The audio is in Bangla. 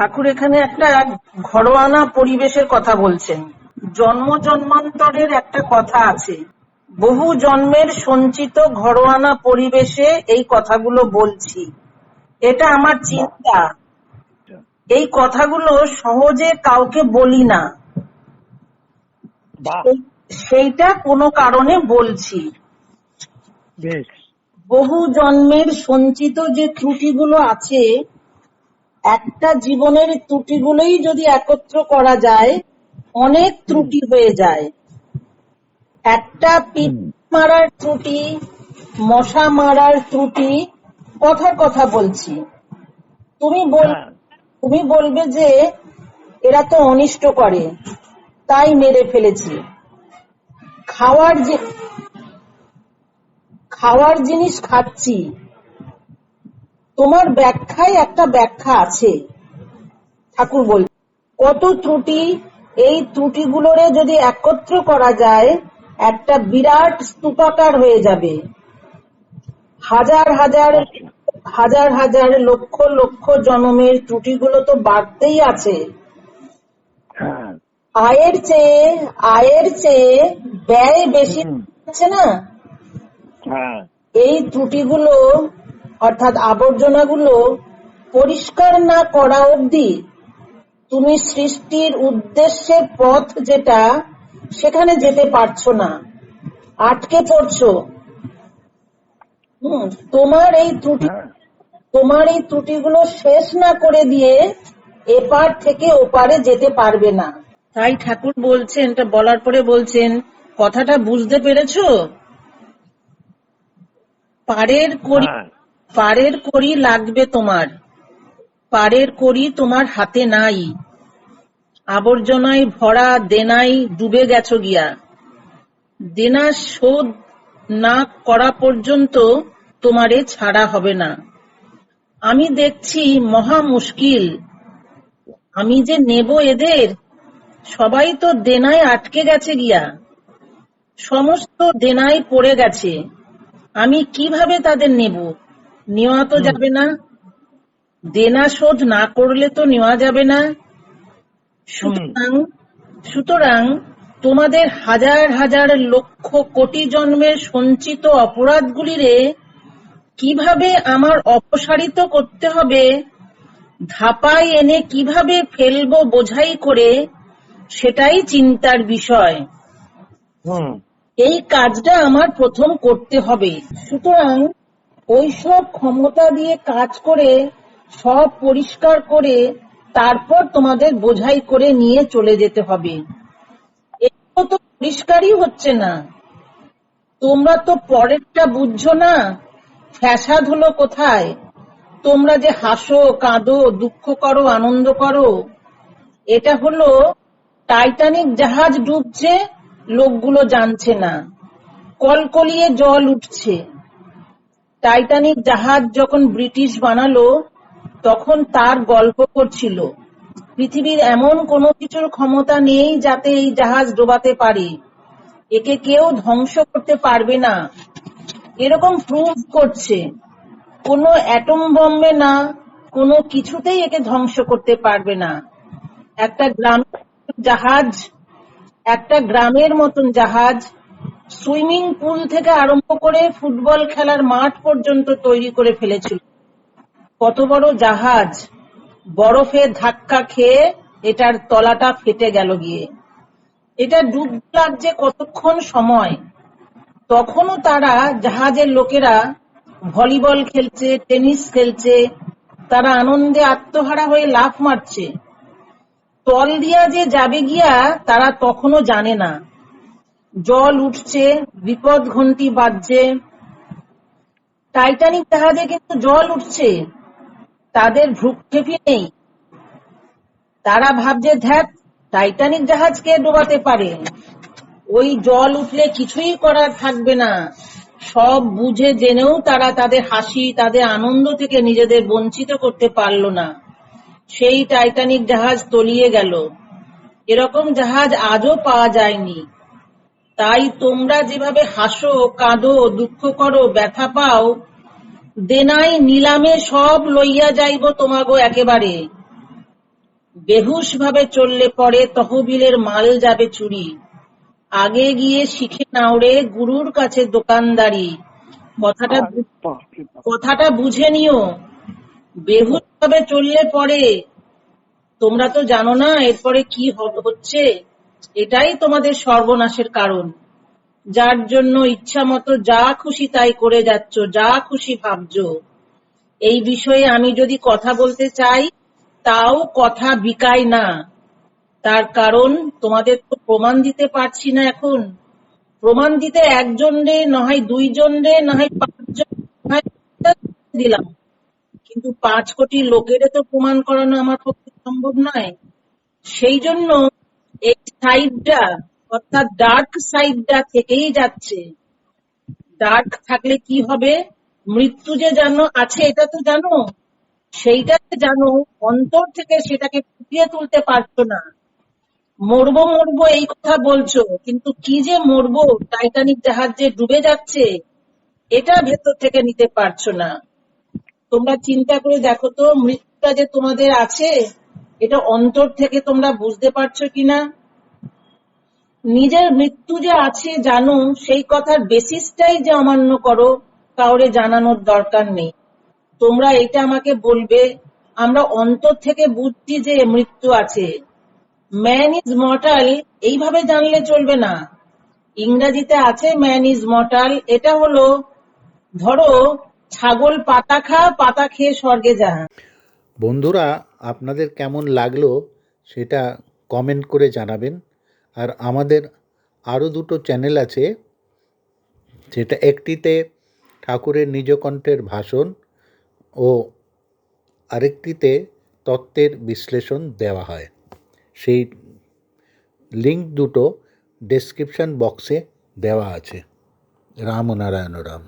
ঠাকুর এখানে একটা ঘরোয়ানা পরিবেশের কথা বলছেন। জন্ম জন্মান্তরের একটা কথা আছে। বহু জন্মের সঞ্চিত ঘরোয়ানা পরিবেশে এই কথাগুলো বলছি। এটা আমার চিন্তা। এই কথাগুলো সহজে কাউকে বলি না। সেইটা কোনো কারণে বলছি। বহু জন্মের সঞ্চিত যে ত্রুটিগুলো আছে একটা জীবনের ত্রুটিগুলোই যদি একত্র করা যায় অনেক ত্রুটি হয়ে যায়। একটা পিঠ মারার ত্রুটি মশা মারার ত্রুটি কথার কথা বলছি। তুমি বল হ্যাঁ। তুমি বলবে যে এরা তো অনিষ্ট করে তাই মেরে ফেলেছি। খাওয়ার যে খাওয়ার জিনিস খাচ্ছি তোমার ব্যাখ্যায় একটা ব্যাখ্যা আছে। ঠাকুর বল কত ত্রুটি? এই ত্রুটিগুলোরে যদি একত্র করা যায় একটা বিরাট স্তূপাকার হয়ে যাবে। হাজার হাজার হাজার হাজার লক্ষ লক্ষ জনমের ত্রুটিগুলো তো বাড়তেই আছে। হ্যাঁ। আয়ের চেয়ে আয়ের চেয়ে ব্যয় বেশি। হচ্ছে না? হ্যাঁ। এই ত্রুটিগুলো অর্থাৎ আবর্জনাগুলো পরিষ্কার না করা অবধি তুমি সৃষ্টির উদ্দেশ্যের পথ যেটা সেখানে যেতে পারছ না। আটকে পড়ছো। হুম, তোমার এই ত্রুটি হ্যাঁ। তোমার এই ত্রুটিগুলো শেষ না করে দিয়ে এপার থেকে ওপারে যেতে পারবে না। তাই ঠাকুর বলছেন এটা বলার পরে বলছেন কথাটা বুঝতে পেরেছ? পারের করি পারের করি লাগবে তোমার। পারের করি তোমার হাতে নাই। আবর্জনায় ভরা দেনাই ডুবে গেছ গিয়া। দেনা শোধ না করা পর্যন্ত তোমারে ছাড়া হবে না। আমি দেখছি মহা মুশকিল। আমি যে নেব এদের, সবাই তো দেনায় আটকে গেছে গিয়া। সমস্ত দেনায় পড়ে গেছে। আমি কীভাবে তাদের নেব? নেওয়া তো যাবে না। দেনা শোধ না করলে তো নেওয়া যাবে না। সুতরাং সুতরাং তোমাদের হাজার হাজার লক্ষ কোটি জন্মের সঞ্চিত অপরাধগুলিরে কীভাবে আমার অপসারিত করতে হবে ধাপায় এনে কীভাবে ফেলব বোঝাই করে সেটাই চিন্তার বিষয়। হুম। এই কাজটা আমার প্রথম করতে হবে। সুতরাং ওইসব ক্ষমতা দিয়ে কাজ করে, সব পরিষ্কার করে, তারপর তোমাদের বোঝাই করে নিয়ে চলে যেতে হবে। এগুলো তো পরিষ্কারই হচ্ছে না। তোমরা তো পরেরটা বুঝছ না ফ্যাসাদ হলো কোথায়? তোমরা যে হাসো, কাঁদো, দুঃখ করো, আনন্দ করো, এটা হলো টাইটানিক জাহাজ ডুবছে, লোকগুলো জানছে না। কলকলিয়ে জল উঠছে। টাইটানিক জাহাজ যখন ব্রিটিশ বানালো, তখন তার গল্প করছিল। পৃথিবীর এমন কোনো কিছুর ক্ষমতা নেই যাতে এই জাহাজ ডোবাতে পারে। একে কেউ ধ্বংস করতে পারবে না। এরকম প্রুভ করছে। কোনো অ্যাটম বম্বে না, কোনো কিছুতেই একে ধ্বংস করতে পারবে না। একটা গ্রাম জাহাজ, একটা গ্রামের মতন জাহাজ সুইমিং পুল থেকে আরম্ভ করে ফুটবল খেলার মাঠ পর্যন্ত তৈরি করে ফেলেছিল। কত বড় জাহাজ! বরফে ধাক্কা খেয়ে এটার তলাটা ফেটে গেল গিয়ে। এটা ডুব লাগছে কতক্ষণ সময়! তখনও তারা জাহাজের লোকেরা ভলিবল খেলছে, টেনিস খেলছে, তারা আনন্দে আত্মহারা হয়ে লাফ মারছে। তল দিয়া যে যাবে গিয়া তারা তখনও জানে না। জল উঠছে, বিপদ ঘন্টি বাজছে। টাইটানিক জাহাজে কিন্তু জল উঠছে। তাদের ভ্রুক্ষেপই নেই। তারা ভাবছে ধ্যাত টাইটানিক জাহাজকে ডোবাতে পারে? ওই জল উঠলে কিছুই করার থাকবে না। সব বুঝে জেনেও তারা তাদের হাসি, তাদের আনন্দ থেকে নিজেদের বঞ্চিত করতে পারল না। সেই টাইটানিক জাহাজ তলিয়ে গেল। এরকম জাহাজ আজও পাওয়া যায়নি। তাই তোমরা যেভাবে হাসো কাঁদো দুঃখ করো ব্যথা পাও দেনাই নিলামে সব লইয়া যাইব তোমাগো একেবারে। বেহুশ ভাবে চললে পরে তহবিলের মাল যাবে চুরি। আগে গিয়ে শিখে নাও রে গুরুর কাছে দোকানদারি। কথাটা। কথাটা বুঝে নিও। বেহুশ ভাবে চললে পরে তোমরা তো জানো না এরপরে কি হচ্ছে। এটাই তোমাদের সর্বনাশের কারণ। যার জন্য ইচ্ছা মতো যা খুশি তাই করে যাচ্ছ, যা খুশি ভাবছ। এই বিষয়ে আমি যদি কথা বলতে চাই, তাও কথা বিকায় না। তার কারণ তোমাদের তো প্রমাণ দিতে পারছি না এখন। প্রমাণ দিতে একজন রে নয় দুইজন রে নয় পাঁচজন দিলাম। কিন্তু পাঁচ কোটি লোকেরে তো প্রমাণ করানো আমার পক্ষে সম্ভব নয়। সেই জন্য এই সাইডটা অর্থাৎ ডার্ক সাইডটা থেকেই যাচ্ছে। ডার্ক থাকলে কি হবে? মৃত্যু যে জানো আছে, এটা তো জানো। সেইটাকে জানো, অন্তর থেকে সেটাকে ফুটিয়ে তুলতে পারছ না। মরবো মরবো এই কথা বলছো, কিন্তু কি যে মরবো, টাইটানিক জাহাজ যে ডুবে যাচ্ছে, এটা ভেতর থেকে নিতে পারছ না। তোমরা চিন্তা করে দেখো তো, মৃত্যুটা যে তোমাদের আছে এটা অন্তর থেকে তোমরা বুঝতে পারছ কিনা? নিজের মৃত্যু যে আছে জানো, সেই কথার বেসিসটাই যে অমান্য করো কাউরে জানানোর দরকার নেই। তোমরা এটা আমাকে বলবে, আমরা অন্তর থেকে বুঝছি যে মৃত্যু আছে। ম্যান ইজ মর্টাল এইভাবে জানলে চলবে না। ইংরেজিতে আছে ম্যান ইজ মর্টাল এটা হলো, ধরো, ছাগল পাতা খা, পাতা খেয়ে স্বর্গে যা বন্ধুরা, আপনাদের কেমন লাগল সেটা কমেন্ট করে জানাবেন। আর আমাদের আরও দুটো চ্যানেল আছে সেটা একটিতে ঠাকুরের নিজকণ্ঠের ভাষণ ও আরেকটিতে তত্ত্বের বিশ্লেষণ দেওয়া হয়। সেই লিঙ্ক দুটো ডেসক্রিপশন বক্সে দেওয়া আছে। রাম নারায়ণ রাম।